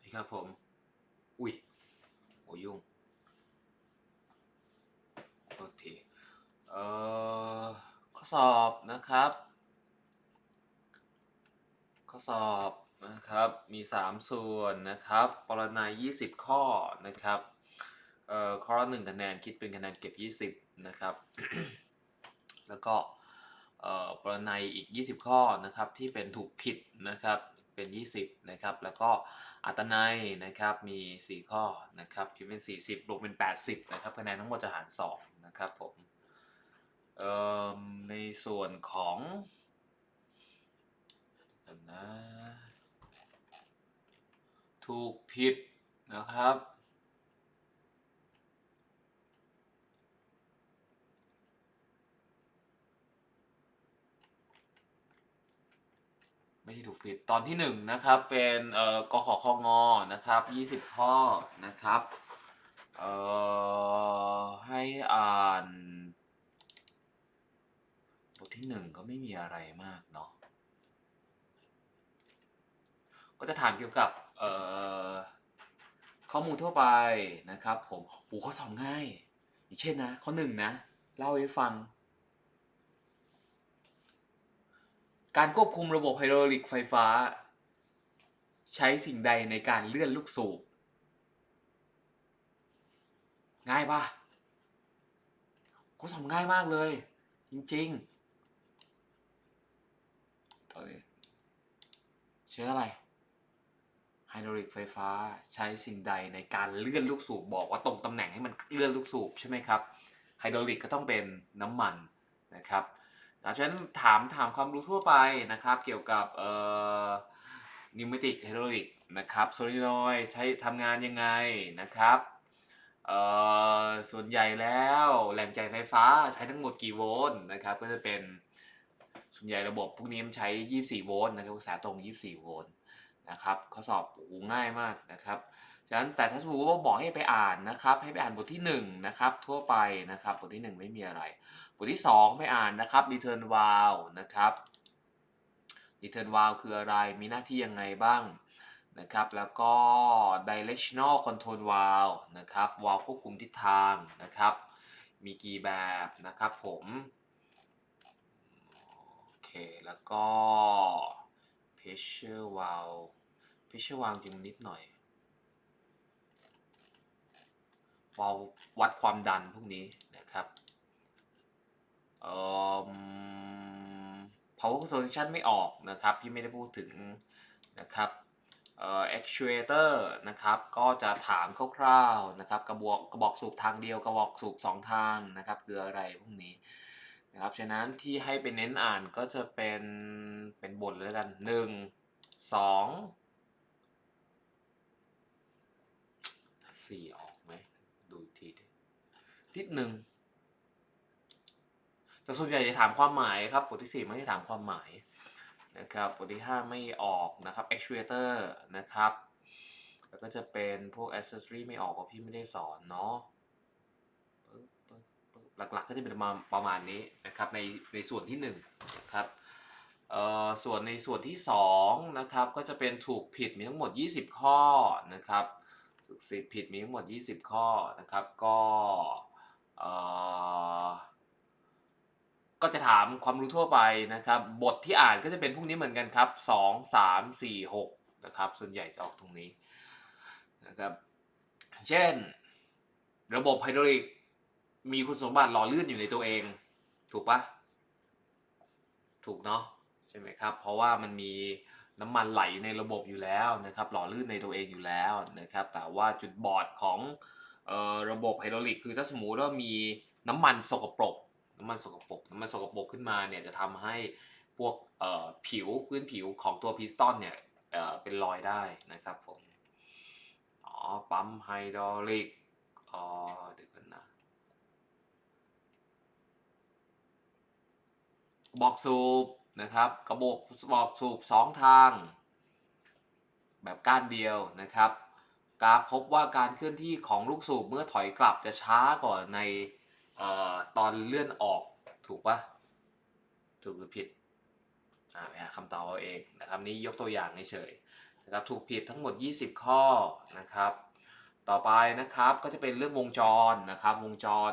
นี่ครับผม อุ้ยโอ้ยุ่งโทษทีเอ่อข้อสอบนะครับ ข้อสอบนะครับ มี 3 ส่วนนะครับ ปรนัย20 ข้อนะครับ เอ่อ ข้อละ1คะแนน คิดเป็นคะแนนเก็บ 20 นะครับ แล้วก็ เอ่อ ปรนัยอีก 20 ข้อนะครับ ที่เป็นถูกผิดนะครับ เป็น 20 นะครับ แล้วก็อัตนัยนะครับ มี 4 ข้อนะครับคิดเป็น 40รวมเป็น 80 นะครับ คะแนนทั้งหมดจะหาร 2 นะครับผมในส่วนของนะถูกผิดนะครับ ใช่ถูกผิดตอนที่หนึ่งนะครับเป็นเอ่อกขคงนะครับยี่สิบข้อนะครับเอ่อให้อ่านบทที่หนึ่งก็ไม่มีอะไรมากเนาะก็จะถามเกี่ยวกับเอ่อข้อมูลทั่วไปนะครับผมโอ้ข้อสอบง่าย อย่างเช่นนะข้อหนึ่งนะเล่าให้ฟัง การควบคุมระบบไฮดรอลิกไฟฟ้า ใช้สิ่งใดในการเลื่อนลูกสูบ ง่ายปะข้อสอบง่ายมากเลย จริงๆต่อเลยใช้อะไรไฮดรอลิกไฟฟ้าใช้สิ่งใดในการเลื่อนลูกสูบบอกว่าตรงตำแหน่งให้มันเลื่อนลูกสูบใช่ไหมครับไฮดรอลิกก็ต้องเป็นน้ำมันนะครับ ดังนั้นถามถามความรู้ทั่วไปนะครับเกี่ยวกับเอ่อนิวเมติกไฮดรอลิกนะครับโซลินอยใช้ทำงานยังไงนะครับเอ่อส่วนใหญ่แล้วแหล่งจ่ายไฟฟ้าใช้ทั้งหมดกี่โวลต์นะครับก็จะเป็นส่วนใหญ่ระบบพวกนี้มันใช้ 24 โวลต์นะครับกระแสตรง 24 โวลต์นะครับข้อสอบโอ้ง่ายมากนะครับ ฉะนั้นแต่ถ้าสมมติว่าบอกให้ไปอ่านนะครับให้ไปอ่านบทที่1นะครับทั่วไปนะครับบทที่ 1 ไม่มีอะไร บทที่ 2 ไปอ่านนะครับ return valve นะครับ return valve คืออะไรมีหน้าที่ยังไงบ้างนะครับแล้วก็ directional control valve นะครับ valve ควบคุมทิศทางนะครับ มีกี่แบบนะครับผมโอเคแล้วก็ pressure valve pressure valve จริงนิดหน่อย วาวัดความดันพวกนี้นะครับเอ่อ power solution ไม่ออกนะครับ พี่ไม่ได้พูดถึงนะครับเอ่อ actuator นะครับ ก็จะถามคร่าวๆนะครับ กระบอกกระบอกสูบทางเดียว กระบอกสูบสองทางนะครับ คืออะไรพวกนี้นะครับ ฉะนั้นที่ให้ไปเน้นอ่านก็จะเป็นเป็นบทเลยแล้วกันหนึ่งสองสี่อก ทิศหนึ่งแต่ส่วนใหญ่จะถามความหมายครับบทที่4ไม่ได้ถามความหมายนะครับบทที่ 5 ไม่ออกนะครับ actuator นะครับ แล้วก็จะเป็นพวก accessory ไม่ออกเพราะพี่ไม่ได้สอนเนาะหลักๆก็จะเป็นประมาณประมาณนี้นะครับในในส่วนที่1นะครับส่วนในส่วนที่2นะครับก็จะเป็นถูกผิดมีทั้งหมด 20 ข้อนะครับถูกสิผิดมีทั้งหมด 20 ข้อนะครับก็ ก็จะถามความรู้ทั่วไปนะครับ บทที่อ่านก็จะเป็นพวกนี้เหมือนกันครับ 2 3 4 6 นะครับ ส่วนใหญ่จะออกตรงนี้นะครับ เช่น ระบบไฮดรอลิกมีคุณสมบัติหล่อลื่นอยู่ในตัวเอง ถูกปะถูกเนาะใช่ไหมครับ เพราะว่ามันมีน้ำมันไหลในระบบอยู่แล้วนะครับ หล่อลื่นในตัวเองอยู่แล้วนะครับ แต่ว่าจุดบอดของ ระบบไฮดรอลิกคือถ้าสมมุติว่ามีน้ำมันสกปรก น้ำมันสกปรก น้ำมันสกปรกขึ้นมาเนี่ยจะทำให้พวกผิวพื้นผิวของตัวพิสตอนเนี่ยเป็นรอยได้นะครับผม อ๋อ ปั๊มไฮดรอลิก อ๋อ เดี๋ยวกันนะ บอกสูบนะครับ กระบอกบอกสูบสองทาง แบบก้านเดียวนะครับ ราฟพบว่าการเคลื่อนที่ของลูกสูบเมื่อถอยกลับจะช้ากว่าในออตอนเลื่อนออกถูกปะถูกหรือผิดอ่าไปหาคำตอบเอาเองนะครับนี่ยกตัวอย่างเฉยนะครับถูกผิดทั้งหมด 20 ข้อนะครับ ต่อไปนะครับก็จะเป็นเรื่องวงจรนะครับวงจร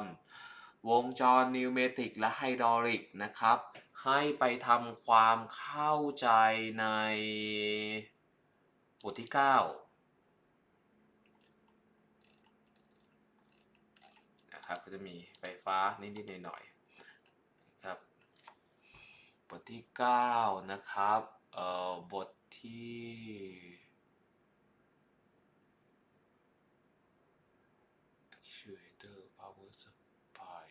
วงจรนิวเมติกและไฮดรอลิกนะครับ ให้ไปทำความเข้าใจในบทที่ 9 นะครับ ก็จะมีไฟฟ้านิดๆหน่อยๆครับ บทที่ 9 นะครับเอ่อบทที่ actuator power supply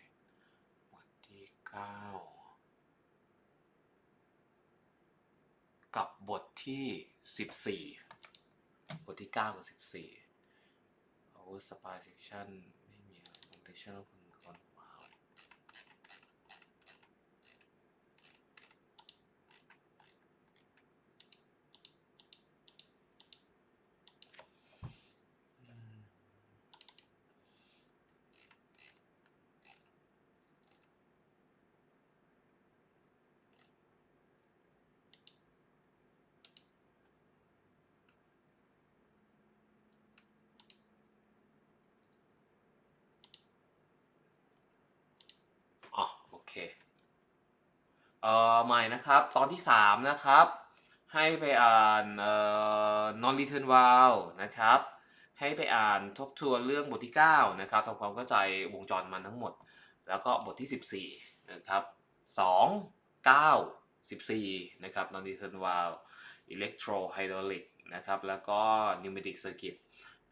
บทที่ 9 กับบทที่ 14 บทที่ 9 กับ 14 power supply section ไม่มีอะไร foundational control valve อืม อ๋อโอ เคเอ่อใหม่นะครับ ตอนที่ 3 นะครับ ให้ไปอ่านเอ่อ non return valve นะครับ ให้ไปอ่านทบทวนเรื่องบทที่ 9 นะครับทำความเข้าใจวงจรมันทั้งหมด แล้วก็บทที่ 14 นะครับ2 9 14 นะครับ non return valve electro hydraulic นะครับ แล้วก็ pneumatic circuit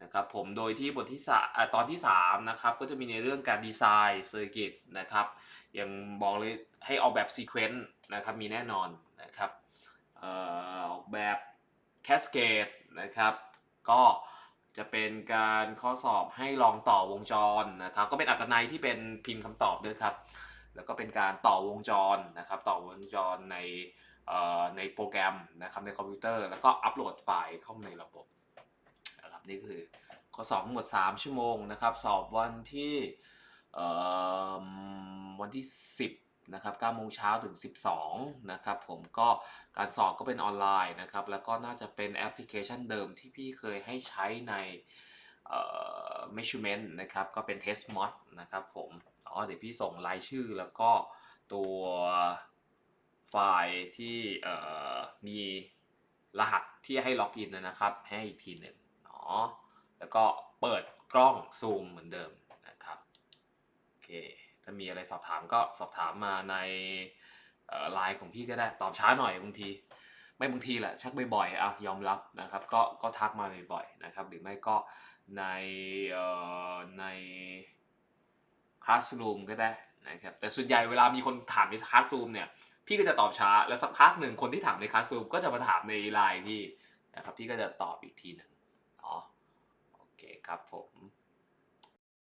นะครับผมโดยที่บทที่สาตอนที่3นะครับก็จะมีในเรื่องการดีไซน์เซอร์กิตนะครับยังบอกเลยให้ออกแบบซีเควนต์นะครับมีแน่นอนนะครับออกแบบแคสเกตนะครับก็จะเป็นการข้อสอบให้ลองต่อวงจรนะครับก็เป็นอัตนัยที่เป็นพิมพ์คำตอบด้วยครับ แล้วก็เป็นการต่อวงจรนะครับต่อวงจรในในโปรแกรมนะครับในคอมพิวเตอร์ แล้วก็อัปโหลดไฟล์เข้ามาในระบบ นี่คือข้อสอบทั้งหมด 3 ชั่วโมงนะครับ สอบวันที่วันที่ 10นะครับ9โมงเช้าถึง 12นะครับผมก็การสอบก็เป็นออนไลน์นะครับ แล้วก็น่าจะเป็นแอปพลิเคชันเดิมที่พี่เคยให้ใช้ในเอ่อ measurement นะครับ ก็เป็น test mod นะครับผมอ๋อเดี๋ยวพี่ส่งรายชื่อแล้วก็ตัวไฟล์ที่มีรหัสที่ให้ล็อกอินนะครับ ให้อีกทีหนึ่ง แล้วก็เปิดกล้องซูมเหมือนเดิมนะครับโอเคถ้ามีอะไรสอบถามก็สอบถามมาในไลน์ของพี่ก็ได้ตอบช้าหน่อยบางที ไม่บางทีแหละชักบ่อยๆอะยอมรับนะครับก็ก็ทักมาบ่อยๆนะครับหรือไม่ก็ในใน classroom ก็ได้นะครับแต่ส่วนใหญ่เวลามีคนถามใน classroom เนี่ยพี่ก็จะตอบช้าแล้วสักพักหนึ่งคนที่ถามใน classroom ก็จะมาถามในไลน์พี่นะครับพี่ก็จะตอบอีกทีหนึ่ง ครับผม